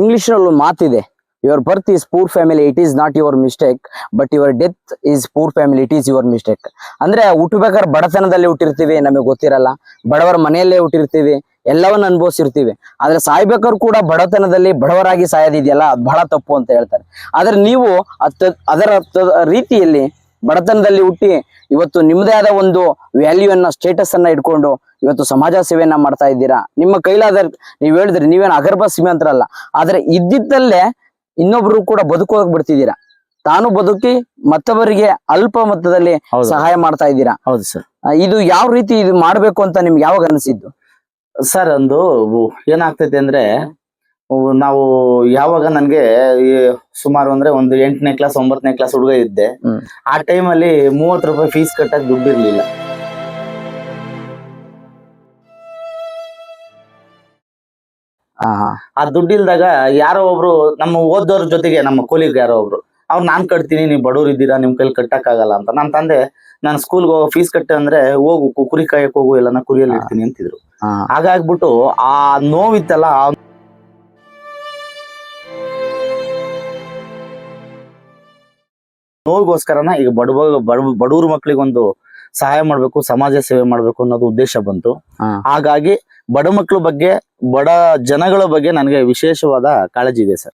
ಇಂಗ್ಲಿಷ್ನಲ್ಲಿ ಒಂದು ಮಾತಿದೆ. Your birth is poor family it is not your mistake but your death is poor family it is your mistake ಅಂದ್ರೆ ಹುಟ್ಟಬೇಕಾದ್ರೆ ಬಡತನದಲ್ಲಿ ಹುಟ್ಟಿರ್ತೀವಿ, ನಮಗೆ ಗೊತ್ತಿರಲ್ಲ. ಬಡವರ ಮನೆಯಲ್ಲೇ ಹುಟ್ಟಿರ್ತೀವಿ, ಎಲ್ಲವನ್ನ ಅನುಭವಿಸಿರ್ತೀವಿ. ಆದ್ರೆ ಸಾಯ್ಬೇಕಾದ್ರು ಕೂಡ ಬಡತನದಲ್ಲಿ ಬಡವರಾಗಿ ಸಾಯೋದಿದೆಯಲ್ಲ, ಅದು ಬಹಳ ತಪ್ಪು ಅಂತ ಹೇಳ್ತಾರೆ. ಆದ್ರೆ ನೀವು ಅದರ ರೀತಿಯಲ್ಲಿ ಬಡತನದಲ್ಲಿ ಹುಟ್ಟಿ ಇವತ್ತು ನಿಮ್ಮದೇ ಆದ ಒಂದು ವ್ಯಾಲ್ಯೂ ಅನ್ನ ಸ್ಟೇಟಸ್ ಅನ್ನ ಇಟ್ಕೊಂಡು ಇವತ್ತು ಸಮಾಜ ಸೇವೆಯನ್ನ ಮಾಡ್ತಾ ಇದ್ದೀರಾ? ನಿಮ್ಮ ಕೈಲಾದ ನೀವು ಹೇಳಿದ್ರಿ ನೀವೇನು ಅಗರ್ಭ ಅಲ್ಲ ಆದ್ರೆ ಇದ್ದಿದ್ದಲ್ಲೇ ಇನ್ನೊಬ್ರು ಕೂಡ ಬದುಕೋಕ್ ಬಿಡ್ತಿದ್ದೀರಾ? ತಾನು ಬದುಕಿ ಮತ್ತೊಬ್ಬರಿಗೆ ಅಲ್ಪ ಮೊತ್ತದಲ್ಲಿ ಸಹಾಯ ಮಾಡ್ತಾ ಇದ್ದೀರಾ? ಹೌದು ಸರ್. ಇದು ಯಾವ ರೀತಿ ಇದು ಮಾಡ್ಬೇಕು ಅಂತ ನಿಮ್ಗೆ ಯಾವಾಗ ಅನಿಸಿದ್ದು? ಸರ್ ಒಂದು ಏನಾಗ್ತೈತೆ ಅಂದ್ರೆ ನಾವು ಯಾವಾಗ ನನ್ಗೆ ಈ ಸುಮಾರು ಅಂದ್ರೆ ಒಂದು ಎಂಟನೇ ಕ್ಲಾಸ್ ಒಂಬತ್ತನೇ ಕ್ಲಾಸ್ ಹುಡುಗ ಇದ್ದೆ ಆ ಆ ಟೈಮಲ್ಲಿ ಮೂವತ್ತು ರೂಪಾಯಿ ಫೀಸ್ ಕಟ್ಟಕ್ ದುಡ್ಡು ಇರ್ಲಿಲ್ಲ ಆ, ಆ ದುಡ್ಡು ಇಲ್ದಾಗ ಯಾರೋ ಒಬ್ರು ನಮ್ಮ ಓದೋರ್ ಜೊತೆಗೆ ನಮ್ಮ ಕೋಲಿ ಯಾರೋ ಒಬ್ರು ಅವ್ರು ನಾನ್ ಕಟ್ತೀನಿ ನೀವು ಬಡವ್ರು ಇದ್ದೀರಾ ನಿಮ್ ಕೈಲಿ ಕಟ್ಟಕ್ಕಾಗಲ್ಲ ಅಂತ. ನನ್ನ ತಂದೆ ನಾನು ಸ್ಕೂಲ್ಗೆ ಹೋಗೋ ಫೀಸ್ ಕಟ್ಟೆ ಅಂದ್ರೆ ಹೋಗು ಕುರಿ ಕಾಯಕ್ ಹೋಗು ಇಲ್ಲ ನಾ ಕುರಿಯಲ್ಲಿ ಇರ್ತೀನಿ ಅಂತಿದ್ರು ಹಾಗಾಗ್ಬಿಟ್ಟು ಆ ನೋವಿತ್ತಲ್ಲ ನೋವಿಗೋಸ್ಕರನ ಈಗ ಬಡವ ಬಡವರು ಮಕ್ಕಳಿಗೊಂದು ಸಹಾಯ ಮಾಡ್ಬೇಕು ಸಮಾಜ ಸೇವೆ ಮಾಡ್ಬೇಕು ಅನ್ನೋದು ಉದ್ದೇಶ ಬಂತು. ಹಾಗಾಗಿ ಬಡ ಮಕ್ಕಳ ಬಗ್ಗೆ ಬಡ ಜನಗಳ ಬಗ್ಗೆ ನನಗೆ ವಿಶೇಷವಾದ ಕಾಳಜಿ ಇದೆ ಸರ್.